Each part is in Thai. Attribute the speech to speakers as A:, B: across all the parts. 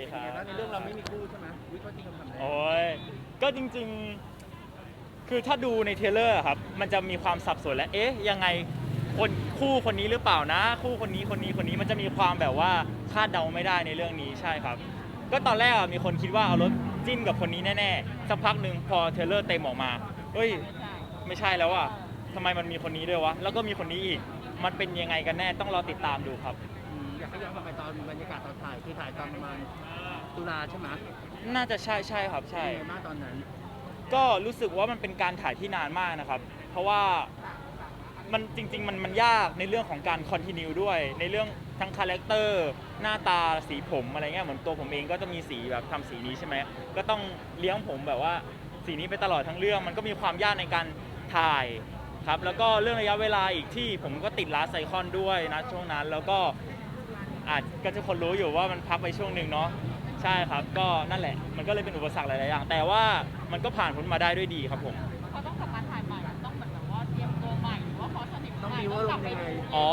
A: ดีครับในเรื่องเราไม
B: ่มีคู่ใช่ไหมวิก็จริงทำได้โอ
A: ้ยก็จริงๆ คือถ้าดูในเทเลอร์ครับ มันจะมีความสับสนและเอ๊ะ ยังไงคนคู่คนนี้หรือเปล่านะ คู่คนนี้คนนี้คนนี้มันจะมีความแบบว่าคาดเดาไม่ได้ในเรื่องนี้ใช่ครับ ก็ตอนแรกมีคนคิดว่าเอารถจิ้นกับคนนี้แน่ๆ สักพักหนึ่งพอเทเลอร์เต็มออกมาเฮ้ย ไม่ใช่แล้วอะทำไมมันมีคนนี้ด้วยวะ แล้วก็มีคนนี้อีก มันเป็นยังไงกันแน่ต้องรอติดตามดูครับ
B: ยากให้ย้อนกลับไปตอนบรรยากาศตอนถ่ายที่ถ่ายตอนประมาณตุลาใช่ไหม
A: น่าจะใช่ใช่ครับใช่
B: เป็นไงบ้างตอนนั้น
A: ก็รู้สึกว่ามันเป็นการถ่ายที่นานมากนะครับ เพราะว่ามันจริง ๆ มันมันยากในเรื่องของการคอนติเนียด้วย ในเรื่องทั้งคาแรคเตอร์หน้าตาสีผมอะไรเงี้ยเหมือนตัวผมเองก็จะมีสีแบบทำสีนี้ใช่ไหมก็ต้องเลี้ยงผมแบบว่าสีนี้ไปตลอดทั้งเรื่อง มันก็มีความยากในการถ่ายครับแล้วก็เรื่องระยะเวลาอีกที่ผมก็ติดลาสไซคอนด้วยนะช่วงนั้นแล้วก็ อาจก็จะคนรู้อยู่ว่ามันพักไปช่วงหนึ่งเนาะใช่ครับ ก็นั่นแหละ มันก็เลยเป็นอุปสรรคหลาย ๆ อย่าง แต่ว่ามันก็ผ่านพ้นมาได้ด้วยดีครับผม
C: เขาต้องกลับมาถ่ายใหม่ต้องเหมือนแบบว่าเตรียมตัวใหม่หรือว่าพอสนิท
B: ต้อง
C: ใหม่
B: มีว่าลงยังไง
A: อ๋อ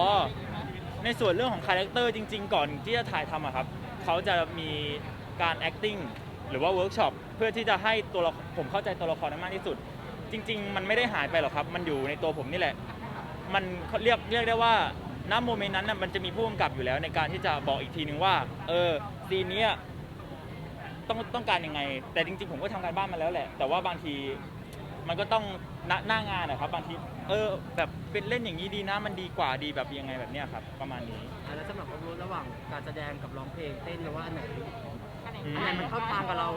A: ในส่วนเรื่องของคาแรคเตอร์จริง ๆ ก่อนที่จะถ่ายทำอะครับ เขาจะมีการ acting หรือว่าเวิร์กช็อปเพื่อที่จะให้ตัวละผมเข้าใจตัวละครนั้นมากที่สุด จริง ๆ มันไม่ได้หายไปหรอกครับ มันอยู่ในตัวผมนี่แหละ มันเขาเรียกเรียกได้ว่า ณโมเมนต์นั้นน่ะมันจะมีผู้กำกับอยู่แล้วในการที่จะบอกอีกทีนึงว่า เออซีนเนี้ยต้องต้องการยังไง แต่จริงๆ ผมก็ทำการบ้านมาแล้วแหละ แต่ว่าบางทีมันก็ต้องณหน้างานนะครับ บางที เออ แบบเป็นเล่นอย่างนี้ดีนะ มันดีกว่าดีแบบยังไงแบบเนี้ยครับ ประมาณนี้
B: อะแล้วสำหรับความรู้ระหว่างการแสดงกับร้องเพลงเต้นเนี่ยว่าอันไหน
A: อืม
B: อันไหนมันเข้าทางกับเรา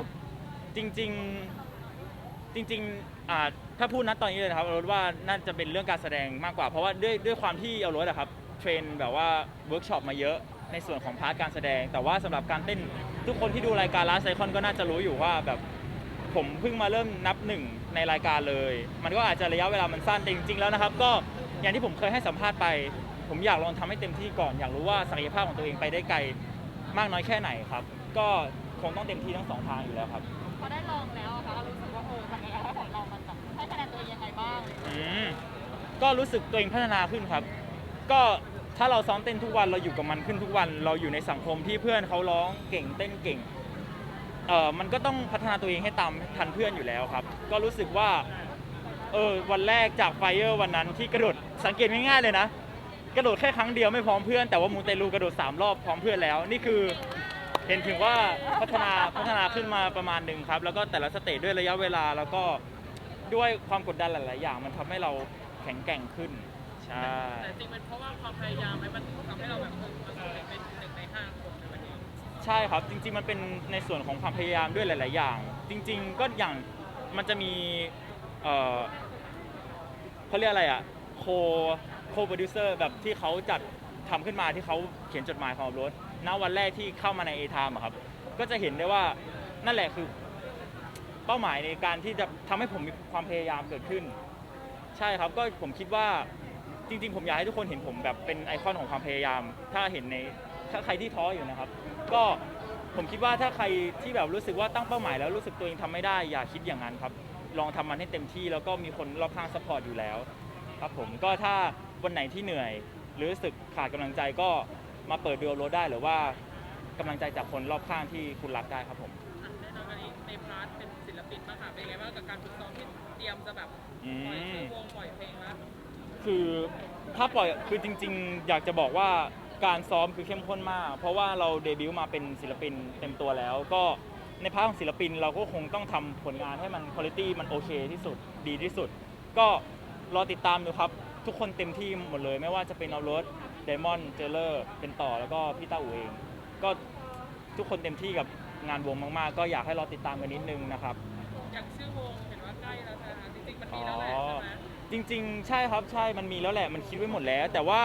A: จริงๆจริงๆอ่าถ้าพูดนัดตอนนี้เลยนะครับเอารถว่าน่าจะเป็นเรื่องการแสดงมากกว่า เพราะว่าด้วยด้วยความที่เอารถอะครับ เทรนแบบว่าเวิร์กช็อปมาเยอะในส่วนของพาร์ทการแสดง แต่ว่าสำหรับการเต้นทุกคนที่ดูรายการลาสไซคอนก็น่าจะรู้อยู่ว่าแบบผมเพิ่งมาเริ่มนับหนึ่งในรายการเลย มันก็อาจจะระยะเวลามันสั้นแต่จริงๆแล้วนะครับ ก็อย่างที่ผมเคยให้สัมภาษณ์ไป ผมอยากลองทำให้เต็มที่ก่อน อยากรู้ว่าศักยภาพของตัวเองไปได้ไกลมากน้อยแค่ไหนครับ ก็คงต้องเต็มที่ทั้งสองทางอยู่แล้วครับ
C: พอได้ลองแล้วอะค่ะเรารู้สึกว่าเออศักยภาพของเรามันแบบให้คะแนนตัวเองยังไงบ้าง
A: อืมก็รู้สึกตัวเองพัฒนาขึ้นครับ ก็ ถ้าเราซ้อมเต้นทุกวันเราอยู่กับมันขึ้นทุกวัน เราอยู่ในสังคมที่เพื่อนเขาร้องเก่งเต้นเก่งเออมันก็ต้องพัฒนาตัวเองให้ตามทันเพื่อนอยู่แล้วครับ ก็รู้สึกว่าเออวันแรกจากไฟเออร์วันนั้นที่กระโดดสังเกตง่ายๆเลยนะ กระโดดแค่ครั้งเดียวไม่พร้อมเพื่อนแต่ว่ามูเตลูกระโดดสามรอบพร้อมเพื่อนแล้ว นี่คือเห็นถึงว่าพัฒนาพัฒนาขึ้นมาประมาณหนึ่งครับ แล้วก็แต่ละสเตจด้วยระยะเวลาแล้วก็ด้วยความกดดันหลาย ๆ อย่าง มันทำให้เราแข็งแกร่งขึ้น ใช่
D: แต่จริงเป็นเพราะว่าความพยายามไหมมันทำให้เราแบบเออประสบความสำเร็จเป็นหนึ่งในห้าคนในวันนี้
A: ใช่ครับจริง ๆ มันเป็นในส่วนของความพยายามด้วยหลาย ๆ อย่าง จริง ๆ ก็อย่างมันจะมีเอ่อเขาเรียกอะไรอะโคโคโปรดิวเซอร์แบบที่เขาจัดทำขึ้นมาที่เขาเขียนจดหมายของรถณวันแรกที่เข้ามาใน A Time อะครับ ก็จะเห็นได้ว่านั่นแหละคือเป้าหมายในการที่จะทำให้ผมมีความพยายามเกิดขึ้น ใช่ครับก็ผมคิดว่า จริง ๆ ผมอยากให้ทุกคนเห็นผมแบบเป็นไอคอนของความพยายาม ถ้าเห็นในถ้าใครที่ท้ออยู่นะครับ ก็ผมคิดว่าถ้าใครที่แบบรู้สึกว่าตั้งเป้าหมายแล้วรู้สึกตัวเองทำไม่ได้ อย่าคิดอย่างนั้นครับ ลองทำมันให้เต็มที่แล้วก็มีคนรอบข้างสปอร์ตอยู่แล้ว ครับผมก็ถ้าวันไหนที่เหนื่อย หรือรู้สึกขาดกำลังใจก็มาเปิดดูรถได้หรือว่ากำลังใจจากคนรอบข้างที่คุณรักได้ครับผม
D: อะแน่นอนกันอีกในพาร์ทเป็นศิลปินมางค่ะเป็นไงบ้างกับการฝึกซ้อมที่เตรียมจะแบบ
A: อื
D: ปล่อย
A: ม
D: ชื่อวงปล่อยเพลงแล้ว
A: คือถ้าปล่อยคือจริง ๆ อยากจะบอกว่าการซ้อมคือเข้มข้นมาก เพราะว่าเราเดบิวต์มาเป็นศิลปินเต็มตัวแล้ว ก็ในพาร์ของศิลปินเราก็คงต้องทำผลงานให้มันคุณภาพมันโอเคที่สุดดีที่สุด ก็รอติดตามดูครับ ทุกคนเต็มที่หมดเลย ไม่ว่าจะเป็นเอารถเดมอนเจเลอร์เป็นต่อแล้วก็พี่ต้าอูเอง ก็ทุกคนเต็มที่กับงานวงมาก ๆ ก็อยากให้รอติดตามกันนิดนึงนะครับ
D: อย่างชื่อวงเห็นว่าใกล้แล้วนะคะจริงๆมันมีแล้วแหละใช่ไหม
A: จริง ๆ ใช่ครับใช่มันมีแล้วแหละมันคิดไว้หมดแล้ว แต่ว่า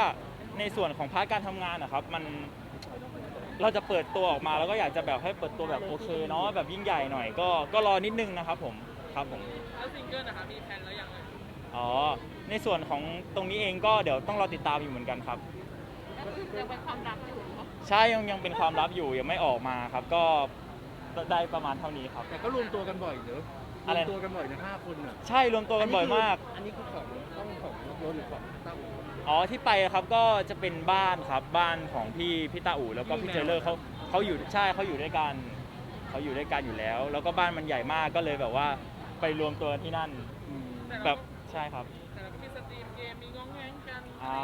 A: ในส่วนของพาร์ทการทำงานนะครับ มันเราจะเปิดตัวออกมาแล้วก็อยากจะแบบให้เปิดตัวแบบโอเคเนาะแบบยิ่งใหญ่หน่อยก็ก็รอนิดนึงนะครับผมครับผม
D: แล้วซิงเกิลนะคะมีแพลนแล้วยังไง
A: อ๋อในส่วนของตรงนี้เองก็เดี๋ยวต้องรอติดตามอยู่เหมือนกันครับ
C: ก็คือยังเป็นความรักอยู่เนอะ
A: ใช่ยังยังเป็นความลับอยู่ยังไม่ออกมาครับ ก็ได้ประมาณเท่านี้ครับ
B: แต่ก็รวมตัวกันบ่อยเนอะร
A: อะ
B: ว
A: ไร
B: มตัวกันบ่อยนะห้าคนอะ
A: ใช่รวมตัวกันบ่อยมาก
B: อันนี้คือของต้องของรถหรือของตั้ง
A: อ๋อที่ไปครับก็จะเป็นบ้านครับบ้านของพี่พี่ตาอู่แล้วก็พี่เจเลอร์เขาเขาอยู่ใช่เขาอยู่ด้วยกันเขาอยู่ด้วยกันอยู่แล้ว แล้วก็บ้านมันใหญ่มากก็เลยแบบว่าไปรวมตัวกันที่นั่น
B: อืม
D: แต่
A: แบบใช่ครับ
D: แต่เราก็มีสตรีมเกมมีง้องแง้งกัน
A: อ่า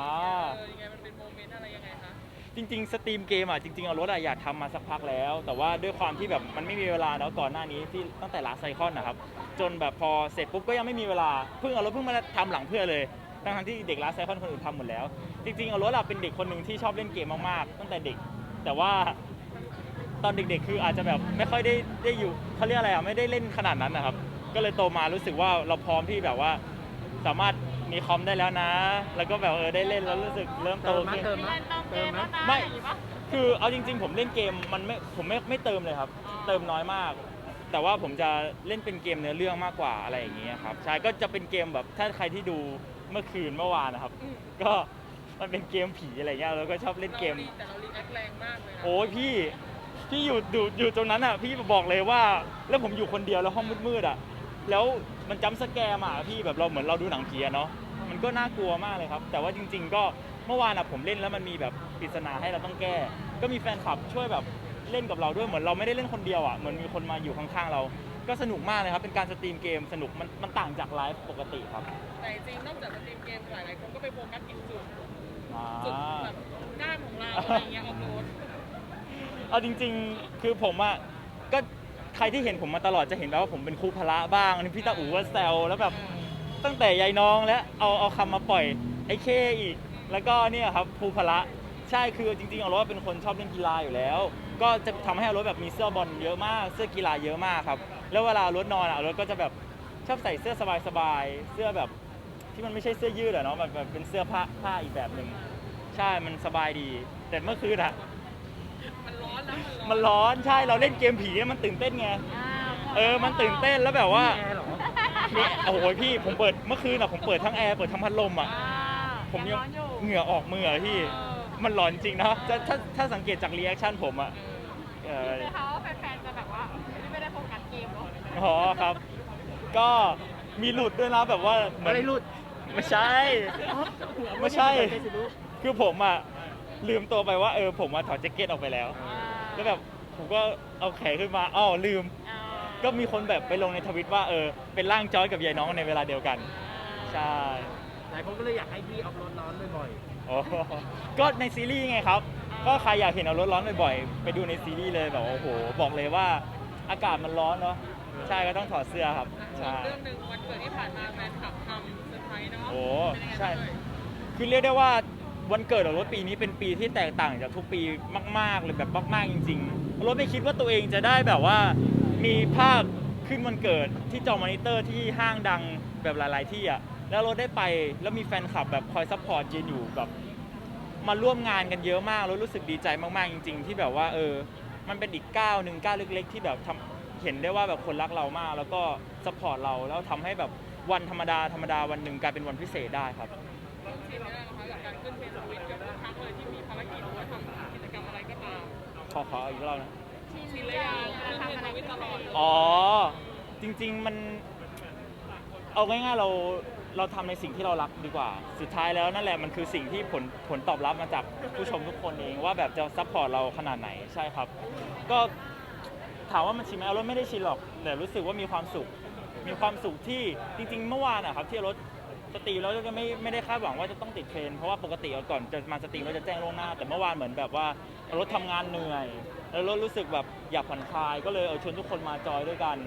D: เออยังไงมันเป็นโมเมนต์อะไรยังไงคะ
A: จริง ๆ สตรีมเกมอะจริงๆเอารถอะอยากทำมาสักพักแล้ว แต่ว่าด้วยความที่แบบมันไม่มีเวลาแล้วก่อนหน้านี้ที่ตั้งแต่ลาไซคอนนะครับจนแบบพอเสร็จปุ๊บก็ยังไม่มีเวลาเพิ่งเอารถเพิ่งมาทำหลังเพื่อนเลยทั้งๆที่เด็กลาไซคอนคนอื่นทำหมดแล้ว จริงๆเอารถอะเป็นเด็กคนหนึ่งที่ชอบเล่นเกมมากๆ ตั้งแต่เด็ก แต่ว่าตอนเด็กๆ คืออาจจะแบบไม่ค่อยได้ได้อยู่เขาเรียกอะไรอะไม่ได้เล่นขนาดนั้นนะครับ ก็เลยโตมารู้สึกว่าเราพร้อมที่แบบว่า สามารถมีคอมได้แล้วนะ แล้วก็แบบเออได้เล่นแล้วรู้สึกเริ่มโต
B: เติมมั้ย
A: ขึ้น
B: เติม
C: มี
B: มั้
C: เงิ
B: ย
C: นเติมเก
B: เติม
C: ม
B: มั้
C: แล้
B: ยว
C: นะ
A: ไม่
C: อย่างงี้ปะ
A: คือเอาจริง ๆ ผมเล่นเกมมันไม่ผมไม่ไม่เติมเลยครับ
C: อ๋อ
A: เติมน้อยมาก แต่ว่าผมจะเล่นเป็นเกมเนื้อเรื่องมากกว่าอะไรอย่างเงี้ยครับใช่ก็จะเป็นเกมแบบถ้าใครที่ดูเมื่อคืนเมื่อวานนะครับ
D: อืม
A: ก็มันเป็นเกมผีอะไรเงี้ยเราก็ชอบเล่นเกม
D: รารีแต่เรารีแอคแรงมากเลยนะ
A: โอ้ยพี่พี่อยู่อยู่อยู่ตรงนั้นอะพี่บอกเลยว่า แล้วผมอยู่คนเดียวแล้วห้องมืดๆอะ แล้ว มันจำสแกร์มาอะพี่แบบเราเหมือนเราดูหนังผีอะเนาะมันก็น่ากลัวมากเลยครับ แต่ว่าจริง ๆ ก็เมื่อวานอะผมเล่นแล้วมันมีแบบปริศนาให้เราต้องแก้ ก็มีแฟนคลับช่วยแบบเล่นกับเราด้วยเหมือนเราไม่ได้เล่นคนเดียวอะเหมือนมีคนมาอยู่ข้างๆเรา ก็สนุกมากเลยครับเป็นการสตรีมเกมสนุกมันมันต่างจากไลฟ์ปกติครับ
D: แต่จริงๆนอกจากสตรีมเกมหลายๆคนก็ไปโฟกัสอีกจุด
A: อ่า
D: จุดแบบกล้ามของเราอะไรเงี้ยออฟโรด
A: เอาจริง ๆ คือผมอะก็ ใครที่เห็นผมมาตลอดจะเห็นแล้วว่าผมเป็นครูพละบ้างอันนี้พี่ตาอูก็แซวแล้วแบบตั้งแต่ยายน้องแล้วเอาเอาคำมาปล่อยไอ้เคอีก แล้วก็เนี่ยครับครูพละใช่คือจริงๆเอารถเป็นคนชอบเล่นกีฬาอยู่แล้ว ก็จะทำให้เอารถแบบมีเสื้อบอลเยอะมากเสื้อกีฬาเยอะมากครับ แล้วเวลารถนอนอะเอารถก็จะแบบชอบใส่เสื้อสบายๆเสื้อแบบที่มันไม่ใช่เสื้อยืดอะเนาะแบบแบบเป็นเสื้อผ้าผ้าอีกแบบหนึ่งใช่มันสบายดี แต่เมื่อคืนอะ
D: มันร้อนนะ
A: มันร้อนใช่เราเล่นเกมผีเนี่ยมันตื่นเต้นไงเออมันตื่นเต้นแล้วแบบว่า
B: แอร์เหรอ
A: นี่โอ้โหพี่ผมเปิดเมื่อคืนอะผมเปิดทั้งแอร์เปิดทั้งพัดลมอะ
C: อ่า
A: ผมยัง
C: ร้อนอยู่
A: เหงื่อออกมืออะพี่มันร้อนจริงนะถ้าถ้าถ้าสังเกตจากรีแอคชั่นผมอะเออ
C: คือเขาแฟนๆจะแบบว่าไม่ได้โฟกัสเกมเนาะ
A: อ๋อครับ ก็มีหลุดด้วยนะแบบว่าเหมือน
B: อะไรหลุด
A: ไม่ใช่ ไม่ใช่ คือผมอะ ลืมตัวไปว่าเออผมมาถอดแจ็คเก็ตออกไปแล้ว
C: อ่า
A: แล้วแบบผมก็เอาแขนขึ้นมาอ้าวลืม
C: อ่า
A: ก็มีคนแบบไปลงในทวิตว่าเออเป็นร่างจอยกับยายน้องในเวลาเดียวกัน ใช่
B: หลายคนก็เลยอยากให้พี่ออฟรถร้อนบ่อย
A: โอ้โหก็ในซีรีส์ไงครับ ก็ใครอยากเห็นเอารถร้อนบ่อยๆ ไปดูในซีรีส์เลยแบบโอ้โห บอกเลยว่าอากาศมันร้อนเนาะ ใช่ก็ต้องถอดเสื้อครับ ใช่
D: เรื่องหนึ่งวันเกิดที่ผ่านมาแฟนคลับทำเซอร์ไพรส์เนาะ
A: โอ้
D: เป็นยังไง
A: ใช่
D: บ้างเอ่ย
A: คือเรียกได้ว่า วันเกิดของรถปีนี้เป็นปีที่แตกต่างจากทุกปีมากๆเลยแบบมากๆจริงๆรถไม่คิดว่าตัวเองจะได้แบบว่ามีภาพขึ้นวันเกิดที่จอมอนิเตอร์ที่ห้างดังแบบหลาย ๆ ที่อะแล้วรถได้ไปแล้วมีแฟนคลับแบบคอยซัพพอร์ตยืนอยู่แบบมาร่วมงานกันเยอะมากแล้วรู้สึกดีใจมากๆจริง ๆ ที่แบบว่าเออ มันเป็นอีกก้าวหนึ่งก้าวเล็ก ๆ ที่แบบทำเห็นได้ว่าแบบคนรักเรามาก แล้วก็ซัพพอร์ตเราแล้วทำให้แบบวันธรรมดาธรรมดาวันหนึ่งกลายเป็นวันพิเศษได้ครับ
D: ชินแล้วนะคะกับการขึ้นเทรนด์ทวิตกับทุกครั้งเลยที่มีภารกิจหรือว่าทำกิจกรรมอะไรก็ตาม
A: ขอขออีกรอบนะ
D: ชินแล้วยังขึ้นเทรนด์ทวิตตลอดเลย
A: อ๋อ จริง ๆ มัน เอาง่ายๆเราเราทำในสิ่งที่เรารักดีกว่า สุดท้ายแล้วนั่นแหละมันคือสิ่งที่ผลผลตอบรับมาจากผู้ชมทุกคนเองว่าแบบจะซัพพอร์ตเราขนาดไหนใช่ครับ ก็ถามว่ามันชินไหมเอารถไม่ได้ชินหรอกแต่รู้สึกว่ามีความสุข มีความสุขที่จริง ๆ เมื่อวานอะครับที่รถ สตรีมแล้วก็ไม่ไม่ได้คาดหวังว่าจะต้องติดเทรนด์เพราะว่าปกติก่อนจะมาสตรีมเราจะแจ้งล่วงหน้า แต่เมื่อวานเหมือนแบบว่ารถทำงานเหนื่อย แล้วรถรู้สึกแบบอยากผ่อนคลายก็เลยเอาชวนทุกคนมาจอยด้วยกัน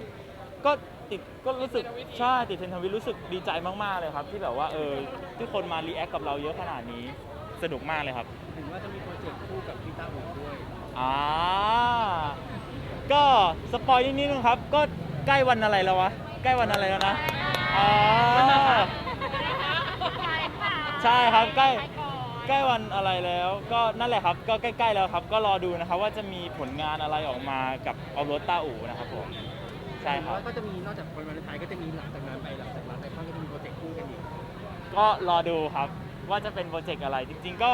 A: ก็ติดก็รู้สึกใช่ติดเทรนด์ทวิตรู้สึกดีใจมากๆเลยครับ ที่แบบว่าเออทุกคนมารีแอคกับเราเยอะขนาดนี้สนุกมากเลยครับ
B: ถึงว่าจะมีโปรเจกต์คู่กับพี่ต้าอูด้วย
A: อ่า ก็สปอยนิดนึงครับ ก็ใกล้วันอะไรแล้ววะ ใกล้วันอะไรแล้วนะ อ่า ใช่ครับใกล้ใกล้วันอะไรแล้ว ก็นั่นแหละครับก็ใกล้ๆแล้วครับ ก็รอดูนะครับว่าจะมีผลงานอะไรออกมากับเอารถต้าอู่นะครับผมใช่ครับ
B: ก็จะมีนอกจากวันวาเลนไทน์ก็จะมีหลังจากนั้นไปหลังจากนั้นไปก็จะมีโปรเจกต์คู่กันอีก
A: ก็รอดูครับว่าจะเป็นโปรเจกต์อะไร จริง ๆ ก็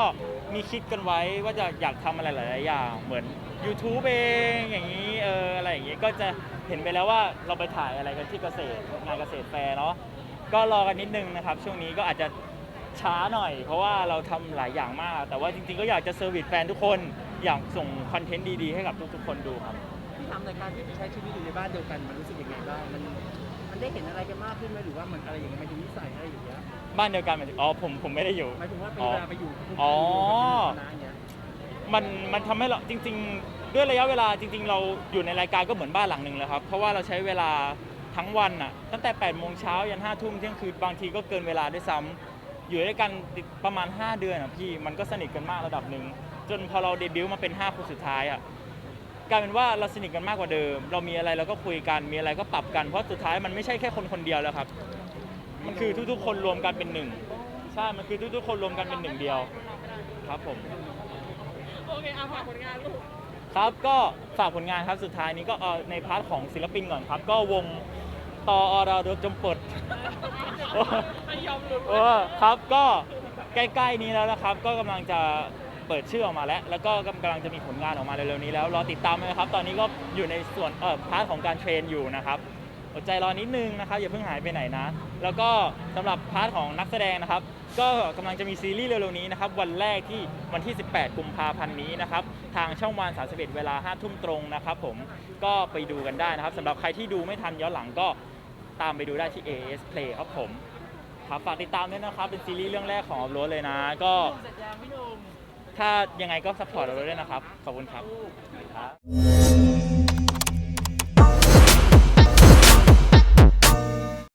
A: มีคิดกันไว้ว่าจะอยากทำอะไรหลายๆอย่าง เหมือน YouTube เองอย่างนี้เอออะไรอย่างนี้ก็จะเห็นไปแล้วว่าเราไปถ่ายอะไรกันที่เกษตรงานเกษตรแฟร์เนาะก็รอกันนิดนึงนะครับ ช่วงนี้ก็อาจจะ ช้าหน่อย เพราะว่าเราทำหลายอย่างมาก แต่ว่าจริงๆก็อยากจะเซอร์วิสแฟนทุกคน อยากส่งคอนเทนต์ดีๆให้กับทุกๆคนดูครับ
B: ที่ทำในการที่ใช้ชีวิตอยู่ในบ้านเดียวกันมันรู้สึกยังไงบ้างมันมันได้เห็นอะไรกันมากขึ้นไหมหรือว่ามันอะไรอย่างเงี้ยหมายถึงนิสัยอะไรอย่างเงี้ย
A: บ้านเดียวกันหมายถึงอ๋อผมผมไม่ได้อยู่
B: หมายถึงว่าเป็น
A: อ๋อ
B: เวลาไปอยู่กับ
A: อ๋อ
B: คณะอย่างเงี้ย
A: มันมันทำให้เราจริง ๆ ด้วยระยะเวลาจริง ๆ เราอยู่ในรายการก็เหมือนบ้านหลังหนึ่งเลยครับ เพราะว่าเราใช้เวลาทั้งวันอะตั้งแต่8โมงเช้ายัน5ทุ่มเที่ยงคืนบางทีก็เกินเวลาด้วยซ้ำ อยู่ด้วยกันติดประมาณ 5 เดือนอะพี่มันก็สนิทกันมากระดับหนึ่งจนพอเราเดบิวต์มาเป็น 5 คนสุดท้ายอะกลายเป็นว่าเราสนิทกันมากกว่าเดิม เรามีอะไรเราก็คุยกันมีอะไรก็ปรับกันเพราะสุดท้ายมันไม่ใช่แค่คนคนเดียวแล้วครับ มันคือทุกๆ คนรวมกันเป็นหนึ่งใช่มันคือทุกๆ คนรวมกันเป็นหนึ่งเดียวครับผม
D: โอเคเอาฝากผลงานลูก
A: ครับก็ฝากผลงานครับสุดท้ายนี้ก็เอ่อในพาร์ทของศิลปินก่อนครับ ก็วง ตออราดจมปด
D: ไม่ยอมหลุด
A: เออครับก็ใกล้ๆนี้แล้วนะครับ ก็กำลังจะเปิดชื่อออกมาแล้ว แล้วก็กำลังจะมีผลงานออกมาเร็วๆนี้แล้วรอติดตามเลยนะครับ ตอนนี้ก็อยู่ในส่วนเอ่อพาร์ทของการเทรนอยู่นะครับ อดใจรอนิดนึงนะครับอย่าเพิ่งหายไปไหนนะ แล้วก็สำหรับพาร์ทของนักแสดงนะครับ ก็กำลังจะมีซีรีส์เร็วๆนี้นะครับวันแรกที่วันที่ 18 กุมภาพันธ์นี้นะครับทางช่องวัน 31 เวลา 5 ทุ่มตรงนะครับผมก็ไปดูกันได้นะครับสำหรับใครที่ดูไม่ทันย้อนหลังก็ตามไปดูได้ที่ AS Play ครับผมครับฝากติดตามด้วยนะครับ เป็นซีรีส์เรื่องแรกของออฟโรดเลยนะ ก็ถ้ายังไงก็ซัพพอร์ตเราด้วยนะครับ ขอบคุณครับครับ